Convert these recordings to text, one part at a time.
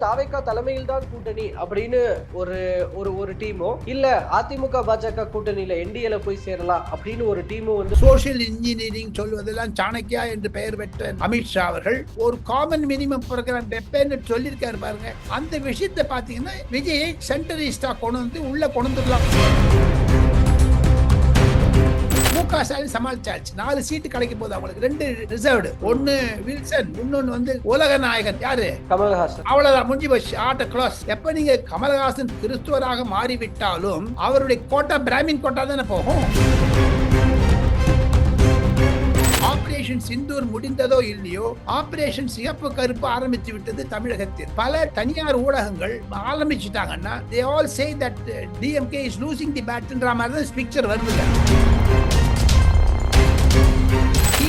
தாவேக்கா தலைமையில் தான் கூட்டணி அப்படின்னு ஒரு ஒரு ஒரு டீமோ இல்ல அதிமுக பாஜக கூட்டணியில என்டிஏல போய் சேரலாம் அப்படின்னு ஒரு டீமோ வந்து சோசியல் இன்ஜினியரிங் சொல்வதெல்லாம் சாணக்கியா என்று பெயர் பெற்ற அமித்ஷா அவர்கள் ஒரு காமன் மினிமம் ப்ரோக்ராம் வெப்பேன்னு சொல்லியிருக்காரு பாருங்க. அந்த விஷயத்தை பாத்தீங்கன்னா விஜய் சென்டரிஸ்டா கொண்டு வந்து உள்ள கொண்டு வந்துடலாம். முக ஸ்டாலின் சமாளிச்சாச்சு நாலு சீட்டு கிடைக்க போகுது அவங்களுக்கு ரெண்டு ரிசர்வ்டு ஒன்னு வில்சன் இன்னொன்னு வந்து உலக நாயகன் யாரு? கமல்ஹாசன். அவ்வளவுதான் முடிஞ்சு போச்சு. ஆட்ட க்ளோஸ் எப்ப நீங்க கமலஹாசன் கிறிஸ்துவராக மாறிவிட்டாலும் அவருடைய கோட்டா பிராமின் கோட்டா தானே போகும்? ஆபரேஷன் சிந்தூர் முடிந்ததோ இல்லையோ ஆபரேஷன் சிகப்பு கருப்பு ஆரம்பித்து விட்டது தமிழகத்தில். பல தனியார் ஊடகங்கள் ஆரம்பிச்சுட்டாங்கன்னா they all say that DMK is losing the பேட்ன்ற மாதிரி தான் பிக்சர் வருதுங்க.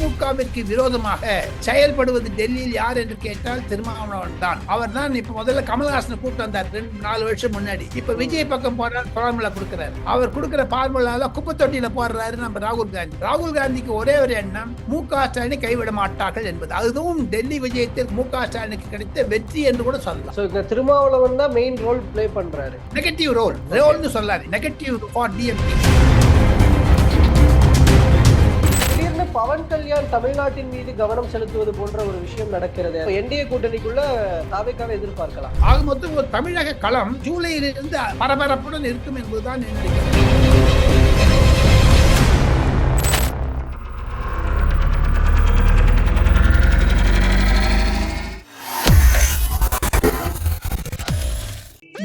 திமுகவிற்கு விரோதமாக செயல்படுவது டெல்லியில் யார் என்று கேட்டால் திருமாவளவன் தான். அவர் தான் இப்ப முதல்ல கமல்ஹாசனை கூப்பிட்டு வந்தார் ரெண்டு நாலு வருஷம் முன்னாடி. இப்ப விஜய் பக்கம் போறார் ஃபார்முலா கொடுக்கிறார். அவர் கொடுக்கிற ஃபார்முலால குப்பை தொட்டியில போடுறாரு நம்ம ராகுல் காந்தி. ராகுல் காந்திக்கு ஒரே ஒரு எண்ணம் மு க ஸ்டாலினை கைவிட மாட்டார்கள் என்பது. அதுவும் டெல்லி விஜயத்தில் மு க ஸ்டாலினுக்கு கிடைத்த வெற்றி என்று கூட சொல்லலாம். திருமாவளவன் தான் மெயின் ரோல் ப்ளே பண்றாரு. நெகட்டிவ் ரோல் ரோல்னு சொல்லாது. Negative for DMK Pawan Kalyan தமிழ்நாட்டின் மீது கவனம் செலுத்துவது போன்ற ஒரு விஷயம் நடக்கிறது. என்டிஏ கூட்டணிக்குள்ள தாவேக்காவை எதிர்பார்க்கலாம். ஆக மொத்தம் ஒரு தமிழக களம் ஜூலையிலிருந்து பரபரப்புடன் இருக்கும் என்பதுதான் என்னுடைய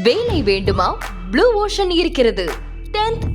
வேலை வேண்டுமா? ப்ளூ ஓஷன் இருக்கிறது. 10th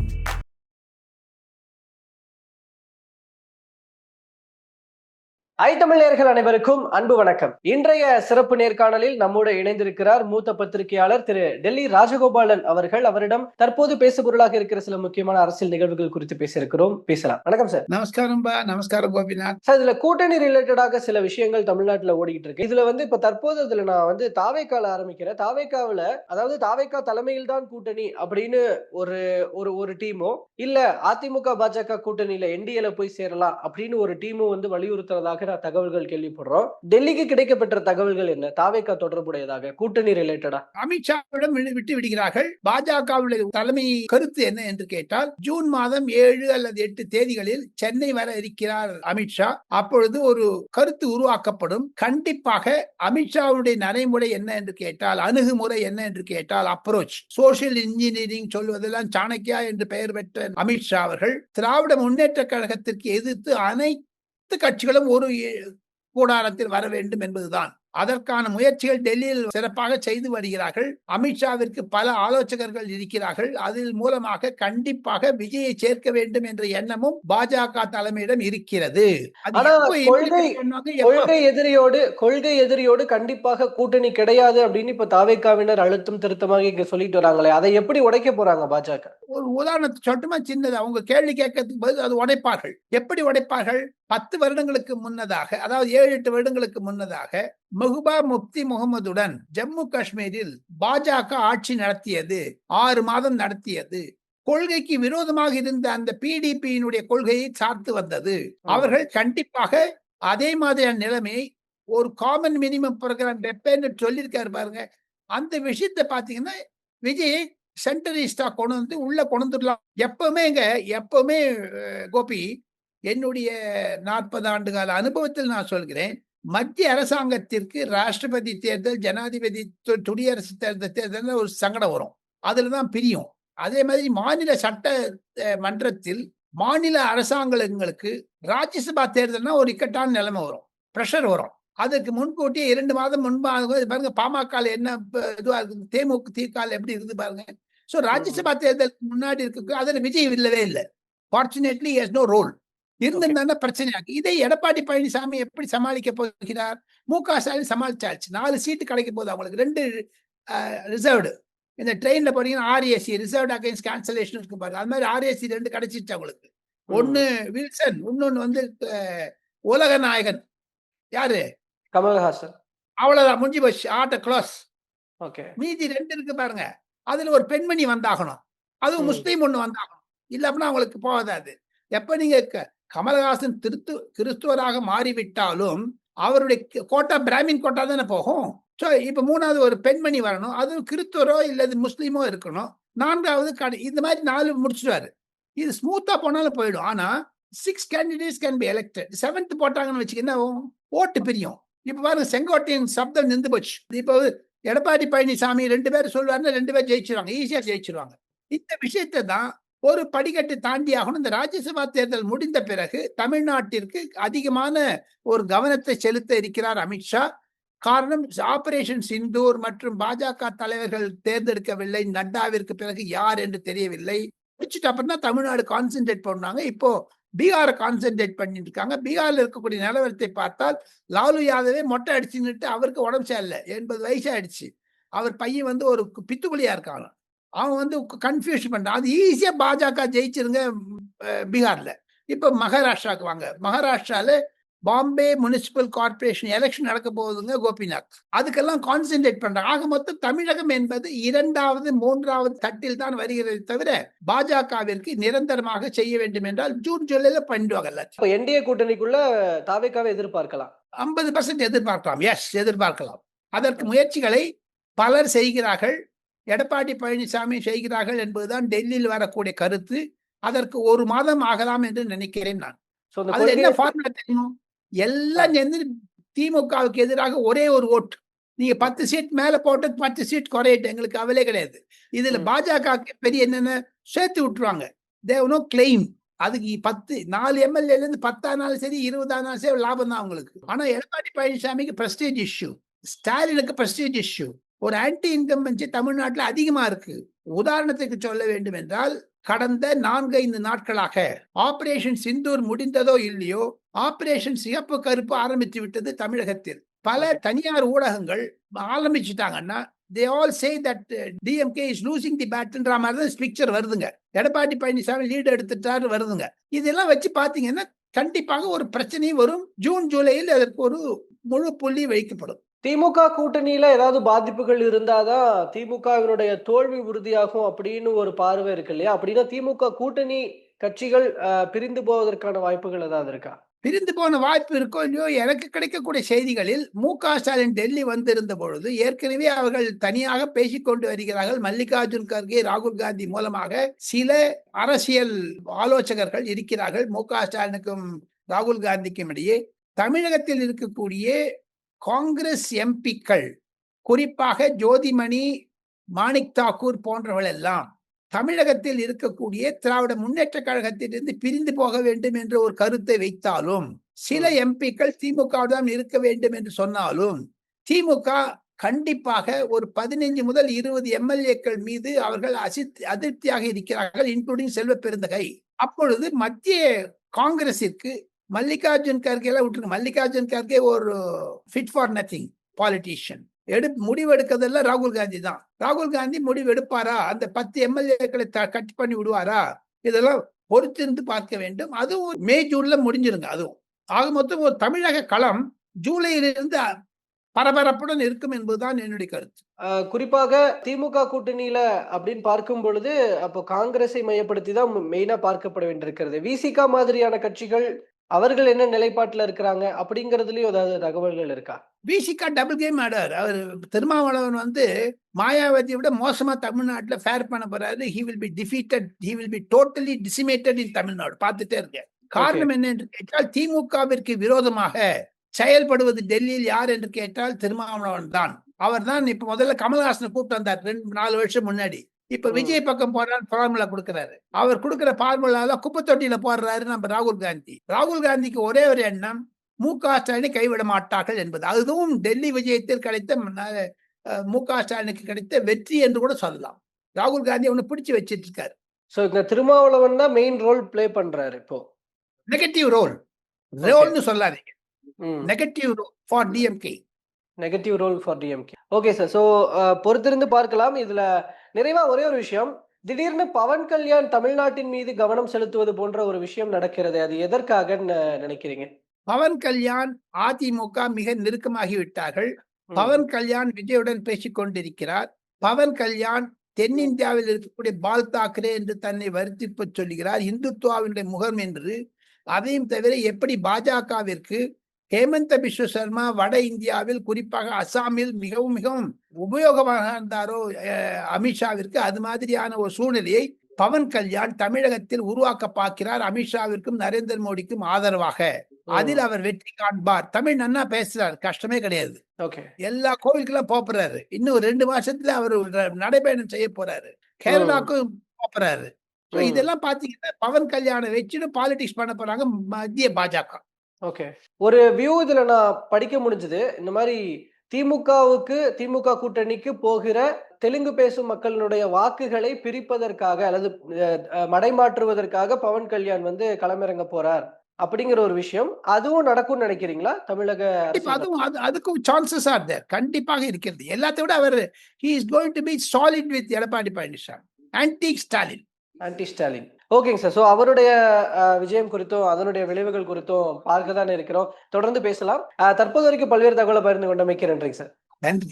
ஐ தமிழர்கள் அனைவருக்கும் அன்பு வணக்கம். இன்றைய சிறப்பு நேர்காணலில் நம்மோடு இணைந்திருக்கிறார் மூத்த பத்திரிகையாளர் திரு டெல்லி ராஜகோபாலன் அவர்கள். அவரிடம் தற்போது பேசு பொருளாக இருக்கிற சில முக்கியமான அரசியல் நிகழ்வுகள் குறித்து பேசியிருக்கிறோம். பேசலாம். வணக்கம் சார். நமஸ்காரம் பா நமஸ்காரம் கோபிநாத். சார் இதுல கூட்டணி ரிலேட்டடாக சில விஷயங்கள் தமிழ்நாட்டுல ஓடிக்கிட்டு இருக்கு. இதுல வந்து இப்ப தற்போது இதுல நான் வந்து தாவேக்கால ஆரம்பிக்கிறேன். தாவேக்காவுல அதாவது தாவேக்கா தலைமையில் தான் கூட்டணி அப்படின்னு ஒரு ஒரு ஒரு டீமோ இல்ல அதிமுக பாஜக கூட்டணியில என்டிஏல போய் சேரலாம் அப்படின்னு ஒரு டீமும் வந்து வலியுறுத்துறதாக நான் தகவல்கள் கேள்விப்படுறோம். டெல்லிக்கு கிடைக்கப்பெற்ற தகவல்கள் என்ன? தாவேக்கா தொடர்புடையதாக கூட்டணி ரிலேட்டடா அமித்ஷாவிடம் விட்டு விடுகிறார்கள். பாஜகவுடைய தலைமை கருத்து என்ன என்று கேட்டால் ஜூன் மாதம் ஏழு அல்லது எட்டு தேதிகளில் சென்னை வர இருக்கிறார் அமித்ஷா அப்பொழுது ஒரு கருத்து உருவாக்கப்படும். கண்டிப்பாக அமித்ஷாவுடைய நடைமுறை என்ன என்று கேட்டால் அணுகுமுறை என்ன என்று கேட்டால் அப்ரோச் சோசியல் இன்ஜினியரிங் சொல்வதெல்லாம் சாணக்கியா என்று பெயர் பெற்ற அமித்ஷா அவர்கள் திராவிட முன்னேற்ற கழகத்திற்கு எதிர்த்து அனைத்து கட்சிகளும் ஒரு கூடாரத்தில் வர வேண்டும் என்பதுதான். அதற்கான முயற்சிகள் டெல்லியில் சிறப்பாக செய்து வருகிறார்கள். அமித்ஷாவிற்கு பல ஆலோசகர்கள் இருக்கிறார்கள். அதில் மூலமாக கண்டிப்பாக விஜயை சேர்க்க வேண்டும் என்ற எண்ணமும் பாஜக தலைமையிடம் இருக்கிறது. கொள்கை எதிரியோடு கொள்கை எதிரியோடு கண்டிப்பாக கூட்டணி கிடையாது அப்படின்னு இப்ப தாவேக்காவினர் அழுத்தம் திருத்தமாக இங்க சொல்லிட்டு வராங்களே. அதை எப்படி உடைக்க போறாங்க பாஜக? ஒரு உதாரணத்தை சொல்லட்டுமா? சின்னது அவங்க கேள்வி கேட்கறதுக்கு பதில் அது உடைப்பார்கள். எப்படி உடைப்பார்கள்? பத்து வருடங்களுக்கு முன்னதாக அதாவது ஏழு எட்டு வருடங்களுக்கு முன்னதாக மெஹபூபா முப்தி முகமதுடன் ஜம்மு காஷ்மீரில் பாஜக ஆட்சி நடத்தியது ஆறு மாதம் நடத்தியது. கொள்கைக்கு விரோதமாக இருந்த அந்த பிடிபியினுடைய கொள்கையை சார்த்து வந்தது. அவர்கள் கண்டிப்பாக அதே மாதிரியான நிலைமையை ஒரு காமன் மினிமம் ப்ரோக்ராம் வெப்பேன்னு சொல்லியிருக்காரு பாருங்க. அந்த விஷயத்தை பாத்தீங்கன்னா விஜயை சென்டரிஸ்டா கொண்டு வந்து உள்ள கொண்டு வந்துடலாம். எப்பவுமே இங்க எப்பவுமே கோபி என்னுடைய நாற்பது ஆண்டு கால அனுபவத்தில் நான் சொல்கிறேன். மத்திய அரசாங்கத்திற்கு ராஷ்டிரபதி தேர்தல் ஜனாதிபதி துடியரசு குடியரசு தேர்தல் தேர்தல் ஒரு சங்கடம் வரும். அதுல தான் பிரியும். அதே மாதிரி மாநில சட்ட மன்றத்தில் மாநில அரசாங்கங்களுக்கு ராஜ்யசபா தேர்தல்னா ஒரு இக்கட்டான நிலைமை வரும். ப்ரெஷர் வரும். அதற்கு முன்கூட்டியே இரண்டு மாதம் முன்பாக பாருங்க பாமக என்ன இதுவா இருக்குது? தேமுக திகால எப்படி இருக்குது பாருங்க? ஸோ ராஜ்யசபா தேர்தலுக்கு முன்னாடி இருக்கு அதில் விஜய் இல்லவே இல்லை. ஃபார்ச்சுனேட்லி ஹஸ் நோ ரோல் இருந்திருந்தா பிரச்சனையாக்கு இதை எடப்பாடி பழனிசாமி எப்படி சமாளிக்க போகிறார்? மு க ஸ்டாலின் சமாளிச்சாச்சு. நாலு சீட்டு கிடைக்க போகுது அவங்களுக்கு ரெண்டு ரிசர்வ்டு இந்த ட்ரெயின்ல போறீங்கன்னா ஆர்ஏசி ரிசர்வ்ட் அகைன்ஸ்ட் கேன்சலேஷன் இருக்கு பாருங்க அது மாதிரி ஆர்ஏசி ரெண்டு கிடைச்சிருச்சு அவங்களுக்கு. ஒன்னு வில்சன் இன்னொன்னு வந்து உலக நாயகன். யாரு? கமல்ஹாசன். அவ்வளவுதான். முடிஞ்சு போச்சு. ஆட்ட க்ளோஸ் ஓகே மீதி ரெண்டு இருக்கு பாருங்க. அதுல ஒரு பெண்மணி வந்தாகணும். அதுவும். முஸ்லீம் ஒண்ணு வந்தாகணும். இல்ல அப்படின்னா அவங்களுக்கு போகாது எப்ப நீங்க கமலஹாசன் திருத்து கிறிஸ்துவராக மாறிவிட்டாலும் அவருடைய கோட்டா பிராமின் கோட்டா தானே போகும்? ஸோ இப்போ மூணாவது ஒரு பெண்மணி வரணும். அதுவும் கிறிஸ்துவரோ இல்லது முஸ்லீமோ இருக்கணும். நான்காவது கடை இந்த மாதிரி நாலு முடிச்சிடுவாரு இது ஸ்மூத்தா போனாலும் போயிடும். ஆனா six candidates can be elected seventh போட்டாங்கன்னு வச்சுக்கின்னா ஓட்டு பிரியும். இப்ப பாருங்க செங்கோட்டையின் சப்தம் நின்று போச்சு. இப்போ எடப்பாடி பழனிசாமி ரெண்டு பேர் சொல்லுவாருன்னா ரெண்டு பேர் ஜெயிச்சிருவாங்க. ஈஸியா ஜெயிச்சிருவாங்க. இந்த விஷயத்தை தான் ஒரு படிக்கட்டு தாண்டி ஆகணும். இந்த ராஜ்யசபா தேர்தல் முடிந்த பிறகு தமிழ்நாட்டிற்கு அதிகமான ஒரு கவனத்தை செலுத்த இருக்கிறார் அமித்ஷா காரணம் ஆபரேஷன் சிந்தூர் மற்றும் பாஜக தலைவர்கள் தேர்ந்தெடுக்கவில்லை. நட்டாவிற்கு பிறகு யார் என்று தெரியவில்லை. முடிச்சுட்டு அப்புறம் தான் தமிழ்நாடு கான்சென்ட்ரேட் பண்ணாங்க இப்போ பீகாரை கான்சென்ட்ரேட் பண்ணிட்டு இருக்காங்க. பீகாரில் இருக்கக்கூடிய நிலவரத்தை பார்த்தால் லாலு யாதவே மொட்டை அடிச்சுன்னுட்டு அவருக்கு உடம்பு சரியில்லை. எண்பது வயசு ஆயிடுச்சு. அவர் பையன் வந்து ஒரு பித்துக்குழியா இருக்காங்க அவன் வந்து கன்ஃபியூஸ் பண்றான். அது ஈஸியா பாஜக ஜெயிச்சிருங்க பீகார்ல. இப்போ மகாராஷ்டிராக்கு வாங்க. மகாராஷ்டிரால பாம்பே முனிசிபல் கார்ப்பரேஷன் எலெக்ஷன் நடக்க போகுதுங்க கோபிநாத். அதுக்கெல்லாம் கான்சென்ட்ரேட் பண்றாங்க. ஆக மொத்தம் தமிழகம் என்பது இரண்டாவது மூன்றாவது தட்டில் தான் வருகிறது தவிர பாஜகவிற்கு நிரந்தரமாக செய்ய வேண்டும் என்றால் ஜூன் ஜூலைல பண்ணிடுவாங்க எல்லாத்தையும். இப்போ என்டிஏ கூட்டணிக்குள்ள தாவேக்காவை எதிர்பார்க்கலாம். ஐம்பது பர்சன்ட் எதிர்பார்க்கலாம். எஸ் எதிர்பார்க்கலாம். அதற்கு முயற்சிகளை பலர் செய்கிறார்கள். எடப்பாடி பழனிசாமி செய்கிறார்கள் என்பதுதான் டெல்லியில் வரக்கூடிய கருத்து. அதற்கு ஒரு மாதம் ஆகலாம் என்று நினைக்கிறேன் நான். அதுல என்ன ஃபார்முலா தெரியும்? எல்லாம் சேர்ந்து திமுகவுக்கு எதிராக ஒரே ஒரு ஓட்டு. நீங்க பத்து சீட் மேல போட்டு பத்து சீட் குறையட்டும். எங்களுக்கு கவலை கிடையாது. இதுல. பாஜக பெரிய என்னென்ன? சேர்த்து விட்டுருவாங்க. தேவ் நோ கிளைம் அதுக்கு பத்து நாலு எம்எல்ஏல இருந்து பத்தானாலும் சரி இருபதானாலும் சரி லாபம் தான் அவங்களுக்கு. ஆனா எடப்பாடி பழனிசாமிக்கு பிரஸ்டேஜ் இஷ்யூ ஸ்டாலினுக்கு பிரஸ்டேஜ் இஷ்யூ ஒரு ஆன்டி இன்கம் தமிழ்நாட்டுல அதிகமா இருக்கு. உதாரணத்துக்கு சொல்ல வேண்டும் என்றால் கடந்த நான்கு ஐந்து நாட்களாக ஆபரேஷன் சிந்தூர் முடிந்ததோ இல்லையோ ஆபரேஷன் சிகப்பு கருப்பு ஆரம்பித்து விட்டது தமிழகத்தில். பல தனியார் ஊடகங்கள் ஆரம்பிச்சுட்டாங்கன்னா they all say that DMK is losing the பேட்ன்ற மாதிரி தான் பிக்சர் வருதுங்க. எடப்பாடி பழனிசாமி லீடு எடுத்துட்டாரு வருதுங்க. இதெல்லாம் வச்சு பாத்தீங்கன்னா கண்டிப்பாக ஒரு பிரச்சனையும் வரும். ஜூன் ஜூலையில் அதற்கு ஒரு முழு புள்ளி வைக்கப்படும். திமுக கூட்டணியில ஏதாவது பாதிப்புகள் இருந்தாதான் திமுகவினுடைய தோல்வி உறுதியாகும் அப்படின்னு ஒரு பார்வை இருக்கு இல்லையா? அப்படின்னா திமுக கூட்டணி கட்சிகள் பிரிந்து போவதற்கான வாய்ப்புகள் ஏதாவது இருக்கா? பிரிந்து போன வாய்ப்பு இருக்கோ இல்லையோ எனக்கு கிடைக்கக்கூடிய செய்திகளில் மு க ஸ்டாலின் டெல்லி வந்திருந்த பொழுது ஏற்கனவே அவர்கள் தனியாக பேசிக்கொண்டு வருகிறார்கள். மல்லிகார்ஜுன் கர்கே ராகுல் காந்தி மூலமாக சில அரசியல் ஆலோசகர்கள் இருக்கிறார்கள். மு க ஸ்டாலினுக்கும் ராகுல் காந்திக்கும் இடையே. தமிழகத்தில் இருக்கக்கூடிய காங்கிரஸ் எம்பிக்கள் குறிப்பாக ஜோதிமணி மாணிக் தாக்கூர் போன்றவர்கள் எல்லாம் தமிழகத்தில் இருக்கக்கூடிய திராவிட முன்னேற்ற கழகத்திலிருந்து பிரிந்து போக வேண்டும் என்ற ஒரு கருத்தை வைத்தாலும் சில எம்பிக்கள் திமுக தான் இருக்க வேண்டும் என்று சொன்னாலும் திமுக கண்டிப்பாக ஒரு பதினைஞ்சு முதல் இருபது எம்எல்ஏக்கள் மீது அவர்கள் அசித் அதிருப்தியாக இருக்கிறார்கள் இன்க்ளூடிங் செல்வ பெருந்தகை. அப்பொழுது மத்திய காங்கிரசிற்கு மல்லிகார்ஜுன் கார்கேலாம் எல்லாம் விட்டுருங்க. மல்லிகார்ஜுன் கார்கே ஒரு ஃபிட் ஃபார் நத்திங் பாலிட்டிஷியன் எடு முடிவு எடுக்கிறதெல்லாம் ராகுல் காந்தி தான். ராகுல் காந்தி முடிவு எடுப்பாரா அந்த பத்து எம்எல்ஏக்களை கட் பண்ணி விடுவாரா? இதெல்லாம் பொறுத்திருந்து பார்க்க வேண்டும். அதுவும் மே ஜூன்ல முடிஞ்சிருங்க அதுவும். ஆக மொத்தம் ஒரு தமிழக களம் ஜூலையிலிருந்து பரபரப்புடன் இருக்கும் என்பதுதான் என்னுடைய கருத்து. குறிப்பாக திமுக கூட்டணியில அப்படின்னு பார்க்கும் பொழுது அப்போ காங்கிரஸை மையப்படுத்தி தான் மெயினா பார்க்கப்பட வேண்டியிருக்கிறது. விசிகா மாதிரியான கட்சிகள் அவர்கள் என்ன நிலைப்பாட்டுல இருக்கிறாங்க அப்படிங்கறதுலயும் ஏதாவது தகவல்கள் இருக்கா? விசிகா டபுள் கேம் ஆடார் அவர் திருமாவளவன் வந்து மாயாவதியை விட மோசமா தமிழ்நாட்டுல ஃபேர் பண்ண போறாரு. He will be defeated he will be totally decimated in Tamil Nadu. பார்த்துட்டே இருக்க காரணம் என்ன என்று கேட்டால் திமுகவிற்கு விரோதமாக செயல்படுவது டெல்லியில் யார் என்று கேட்டால் திருமாவளவன் தான். அவர் தான் இப்ப முதல்ல கமல்ஹாசனை கூப்பிட்டு வந்தார். ரெண்டு நாலு வருஷம் முன்னாடி. இப்ப. விஜய் பக்கம் போறாரு ஃபார்முலா கொடுக்கிறாரு. அவர் கொடுக்கிற ஃபார்முலால குப்பை தொட்டியில போடுறாரு நம்ம ராகுல் காந்தி. ராகுல் காந்திக்கு ஒரே ஒரு எண்ணம் மு க ஸ்டாலினை கைவிட மாட்டார்கள் என்பது. அதுவும் டெல்லி விஜயத்தில் கிடைத்த ம- க ஸ்டாலினுக்கு கிடைத்த வெற்றி என்று கூட சொல்லலாம். ராகுல் காந்தி அவனை பிடிச்சு வச்சிட்டு இருக்காரு சோ இந்த திருமாவளவன் தான் மெயின் ரோல் ப்ளே பண்றாரு இப்போ. நெகட்டிவ் ரோல் ரோல்னு சொல்லாதீங்க. Negative for DMK negative role for DMK okay sir so பொறுத்திருந்து பார்க்கலாம். இதுல நிறைவா ஒரே ஒரு விஷயம் திடீர்னு பவன் கல்யாண் தமிழ்நாட்டின் மீது கவனம் செலுத்துவது போன்ற ஒரு விஷயம் நடக்கிறது. அது எதற்காகன்னு நினைக்கிறீங்க? பவன் கல்யாண் அதிமுக மிக நெருக்கமாகி விட்டார்கள் ம். பவன் கல்யாண் விஜயுடன் பேசிக் கொண்டிருக்கிறார். பவன் கல்யாண் தென்னிந்தியாவில் இருக்கக்கூடிய பால் தாக்கரே என்று தன்னை வருத்திப்பு சொல்லுகிறார். இந்துத்துவாவினுடைய முகம் என்று. அதையும் தவிர எப்படி பாஜகவிற்கு ஹேமந்த பிஸ்வ சர்மா வட இந்தியாவில் குறிப்பாக அசாமில் மிகவும் மிகவும் உபயோகமாக இருந்தாரோ அமித்ஷாவிற்கு அது மாதிரியான ஒரு சூழ்நிலையை பவன் கல்யாண் தமிழகத்தில் உருவாக்க பார்க்கிறார் அமித்ஷாவிற்கும் நரேந்திர மோடிக்கும் ஆதரவாக. அதில் அவர் வெற்றி காண்பார். தமிழ் நன்னா பேசுறார் கஷ்டமே கிடையாது. எல்லா கோவிலுக்கெல்லாம் போறாரு இன்னும் ஒரு ரெண்டு மாசத்துல அவர் நடைபயணம் செய்ய போறாரு. கேரளாக்கும் போறாரு. இதெல்லாம் பாத்தீங்கன்னா பவன் கல்யாணம் வச்சுட்டு பாலிடிக்ஸ் பண்ண போறாங்க மத்திய பாஜக. ஓகே ஒரு வியூ இதுல நான் படிக்க முடிஞ்சது. இந்த மாதிரி திமுகவுக்கு திமுக கூட்டணிக்கு போகிற தெலுங்கு பேசும் மக்களினுடைய வாக்குகளை பிரிப்பதற்காக அல்லது மடைமாற்றுவதற்காக பவன் கல்யாண் வந்து களமிறங்க போறார் அப்படிங்கிற ஒரு விஷயம். அதுவும் நடக்கும்னு நினைக்கிறீங்களா? தமிழக? அதுவும் அது அதுக்கும் சான்சஸ் ஆர் தேர் கண்டிப்பாக இருக்கிறது. எல்லாத்தை விட அவர் he is going to be solid with Edappadi Palaniswami. Anti Stalin anti Stalin ஓகேங்க சார். ஸோ அவருடைய விஜயம் குறித்தும் அதனுடைய விளைவுகள் குறித்தும் பார்க்க தானே இருக்கிறோம். தொடர்ந்து பேசலாம். தற்போது வரைக்கும் பல்வேறு தகவலை பகிர்ந்து கொண்டமைக்கு நன்றிங்க சார். நன்றி.